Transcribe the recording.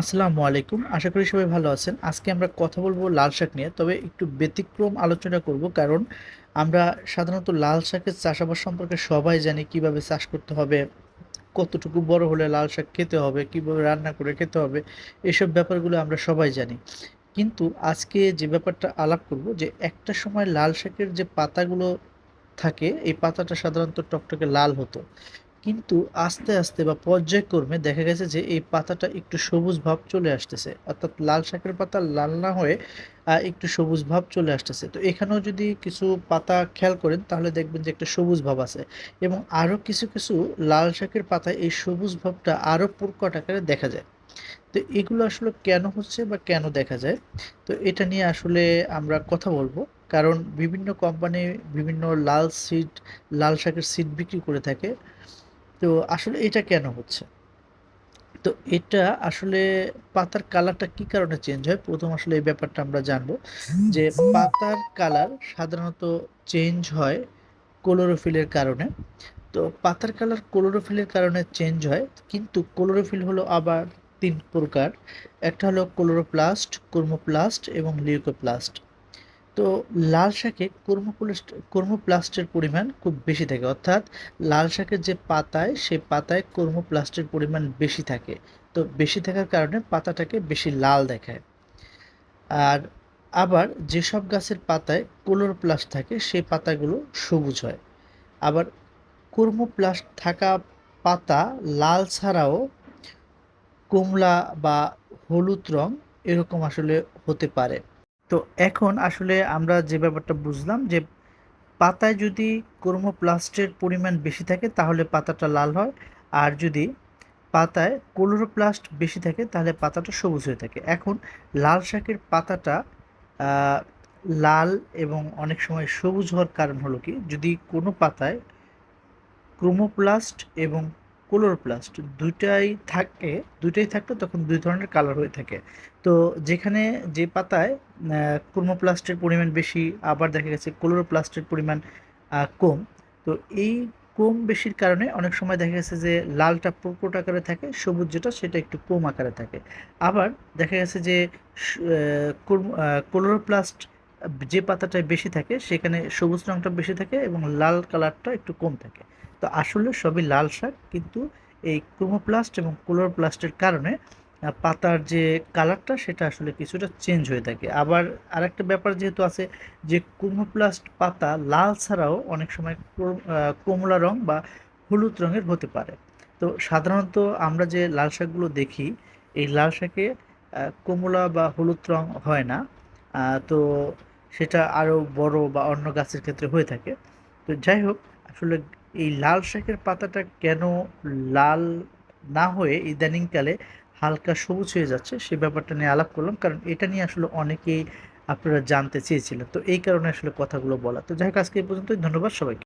আসসালামু আলাইকুম। আশা করি সবাই ভালো আছেন। আজকে আমরা কথা বলব লাল শাক নিয়ে, তবে একটু ব্যতিক্রম আলোচনা করব কারণ আমরা সাধারণত লাল শাকের চাষাবাদ সম্পর্কে সবাই জানি কীভাবে চাষ করতে হবে, কতটুকু বড় হলে লাল শাক খেতে হবে, কীভাবে রান্না করে খেতে হবে, এসব ব্যাপারগুলো আমরা সবাই জানি। কিন্তু আজকে যে ব্যাপারটা আলাপ করব যে একটা সময় লাল শাকের যে পাতাগুলো থাকে, এই পাতাটা সাধারণত টকটকে লাল হতো। কিন্তু আস্তে আস্তে বা পর্যায়ক্রমে দেখা গেছে যে এই পাতাটা একটু সবুজ ভাব চলে আসতেছে। অর্থাৎ লাল শাকের পাতা লাল না হয়ে একটু সবুজ ভাব চলে আসতেছে। তো এখানেও যদি কিছু পাতা খেয়াল করেন, তাহলে দেখবেন যে একটা সবুজ ভাব আছে। এবং আরও কিছু কিছু লাল শাকের পাতায় এই সবুজ ভাবটা আরও প্রকট আকারে দেখা যায়। তো এগুলো আসলে কেন হচ্ছে বা কেন দেখা যায়? তো এটা নিয়ে আসলে আমরা কথা বলব। কারণ বিভিন্ন কোম্পানি বিভিন্ন লাল সিড, লাল শাকের সিড বিক্রি করে থাকে। তো আসলে এটা কেন হচ্ছে? তো এটা আসলে পাতার কালারটা কি কারণে চেঞ্জ হয়? প্রথম আসলে এই ব্যাপারটা আমরা জানব যে পাতার কালার সাধারণত চেঞ্জ হয় ক্লোরোফিলের কারণে। তো পাতার কালার ক্লোরোফিলের কারণে চেঞ্জ হয়, কিন্তু ক্লোরোফিল হলো আবার তিন প্রকার। একটা হলো ক্লোরোপ্লাস্ট কর্মোপ্লাস্ট এবং লিউকোপ্লাস্ট তো লাল শাকে কর্মোপ্লাস্ট, কর্মোপ্লাস্টের পরিমাণ খুব বেশি থাকে। অর্থাৎ লাল শাকের যে পাতায় সে পাতায় কর্মোপ্লাস্টের পরিমাণ বেশি থাকে। তো বেশি থাকার কারণে পাতাটাকে বেশি লাল দেখায়। আর আবার যেসব গাছের পাতায় ক্লোরোপ্লাস্ট থাকে, সেই পাতাগুলো সবুজ হয়। আবার কর্মোপ্লাস্ট থাকা পাতা লাল ছাড়াও কমলা বা হলুদ রং এরকম আসলে হতে পারে। তো এখন আসলে আমরা যে ব্যাপারটা বুঝলাম যে পাতায় যদি ক্রোমোপ্লাস্টের পরিমাণ বেশি থাকে তাহলে পাতাটা লাল হয়। আর যদি পাতায় ক্লোরোপ্লাস্ট বেশি থাকে তাহলে পাতাটা সবুজ হয়ে থাকে। এখন লাল শাকের পাতাটা লাল এবং অনেক সময় সবুজ হওয়ার কারণ হলো কি? যদি কোনো পাতায় ক্রোমোপ্লাস্ট এবং ক্লোরোপ্লাস্ট দুইটাই থাকে, দুইটাই থাকলে তখন দুই ধরনের কালার হয়ে থাকে। তো যেখানে যে পাতায় ক্রোমোপ্লাস্টের পরিমাণ বেশি, আবার দেখা গেছে ক্লোরোপ্লাস্টের পরিমাণ কম। তো এই কম বেশির কারণে অনেক সময় দেখা গেছে যে লালটা প্রকট আকারে থাকে, সবুজ যেটা, সেটা একটু কম আকারে থাকে। আবার দেখা গেছে যে ক্লোরোপ্লাস্ট যে পাতাটায় বেশি থাকে, সেখানে সবুজ রঙটা বেশি থাকে এবং লাল কালারটা একটু কম থাকে। তো আসলে সবই লাল শাক, কিন্তু এই ক্রোমোপ্লাস্ট এবং ক্লোরোপ্লাস্টের কারণে পাতার যে কালারটা, সেটা আসলে কিছুটা চেঞ্জ হয়ে থাকে। আবার আরেকটা ব্যাপার যেহেতু আছে যে, ক্রোমোপ্লাস্ট পাতা লাল ছাড়াও অনেক সময় কমলা রং বা হলুদ রঙের হতে পারে। তো সাধারণত আমরা যে লাল শাকগুলো দেখি, এই লাল শাকে কমলা বা হলুদ রং হয় না। তো সেটা আরও বড় বা অন্য গাছের ক্ষেত্রে হয়ে থাকে। তো যাই হোক, আসলে এই লাল শাকের পাতাটা কেন লাল না হয়ে ইদানিংকালে হালকা সবুজ হয়ে যাচ্ছে, সে ব্যাপারটা নিয়ে আলাপ করলাম। কারণ এটা নিয়ে আসলে অনেকেই আপনারা জানতে চেয়েছিলেন। তো এই কারণে আসলে কথাগুলো বলা। তো যাই হোক, আজকে এই পর্যন্তই। ধন্যবাদ সবাইকে।